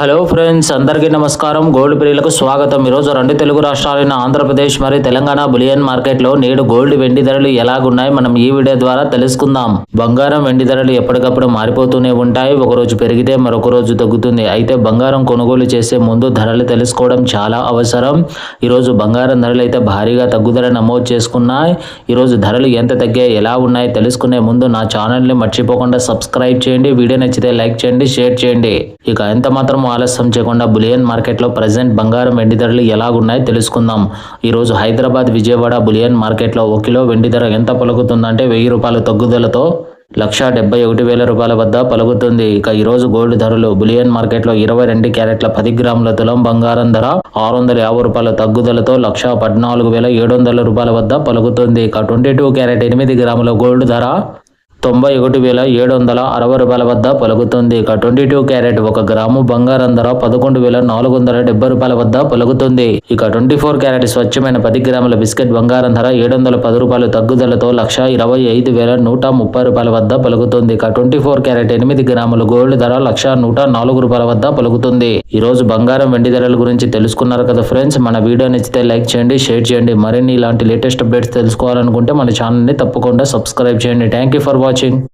Hello friends అందరికీ నమస్కారం. Gold ప్రియులకు స్వాగతం. ఈరోజు రెండు తెలుగు రాష్ట్రాలైన ఆంధ్రప్రదేశ్ మరియు తెలంగాణ బులియన్ మార్కెట్లో నేడు గోల్డ్ వెండి ధరలు ఎలాగున్నాయి? మనం ఈ వీడియో ద్వారా తెలుసుకుందాం. బంగారం వెండి ధరలు ఎప్పటికప్పుడు మారిపోతూనే ఉంటాయి. ఒక రోజు పెరిగితే మరొక రోజు తగ్గుతుంది. అయితే బంగారం కొనుగోలు చేసే ముందు ధరలు తెలుసుకోవడం చాలా అవసరం. ఈరోజు బంగారం ధరలు అయితే భారీగా తగ్గుదల నమోదు చేసుకున్నాయి. ఈరోజు ధరలు ఎంత తగ్గాయి ఎలా ఉన్నాయి తెలుసుకునే ముందు నా ఛానల్ని మర్చిపోకుండా సబ్స్క్రైబ్ చేయండి. వీడియో నచ్చితే లైక్ చేయండి షేర్ చేయండి. ఇక ఎంత మాత్రం ఆలస్యం చేయకుండా బులియన్ మార్కెట్లో ప్రజెంట్ బంగారం వెండి ధరలు ఎలాగున్నాయో తెలుసుకుందాం. ఈరోజు హైదరాబాద్ విజయవాడ బులియన్ మార్కెట్లో ఒక కిలో వెండి ధర ఎంత పలుకుతుందంటే వెయ్యి రూపాయల తగ్గుదలతో లక్ష డెబ్బై ఒకటి వేల రూపాయల వద్ద పలుకుతుంది. ఇక ఈరోజు గోల్డ్ ధరలు బులియన్ మార్కెట్లో ఇరవై రెండు క్యారెట్ల పది గ్రాముల తులం బంగారం ధర ఆరు వందల యాభై రూపాయల తగ్గుదలతో లక్ష పద్నాలుగు వేల ఏడు వందల రూపాయల వద్ద పలుకుతుంది. ఇక ట్వంటీ టూ క్యారెట్ ఎనిమిది గ్రాముల గోల్డ్ ధర తొంభై ఒకటి వేల ఏడు వందల అరవై రూపాయల వద్ద పలుకుతుంది. ఇక ట్వంటీ టూ క్యారెట్ ఒక గ్రాము బంగారం ధర పదకొండు వేల నాలుగు వందల డెబ్బై రూపాయల వద్ద పలుకుతుంది. ఇక ట్వంటీ ఫోర్ క్యారెట్ స్వచ్ఛమైన పది గ్రాముల బిస్కెట్ బంగారం ధర ఏడు వందల పది రూపాయలు తగ్గుదలతో లక్ష ఇరవై ఐదు వేల నూట ముప్పై రూపాయల వద్ద పలుకుతుంది. ఇక ట్వంటీ ఫోర్ క్యారెట్ ఎనిమిది గ్రాముల గోల్డ్ ధర లక్ష నూట నాలుగు రూపాయల వద్ద పలుకుతుంది. ఈ రోజు బంగారం వెండి ధరల గురించి తెలుసుకున్నారు కదా ఫ్రెండ్స్. మన వీడియో నచ్చితే లైక్ చేయండి షేర్ చేయండి. మరిన్ని ఇలాంటి లేటెస్ట్ అప్డేట్స్ తెలుసుకోవాలనుకుంటే మన ఛానల్ని తప్పకుండా సబ్స్క్రైబ్ చేయండి. Thank you for watching. watching.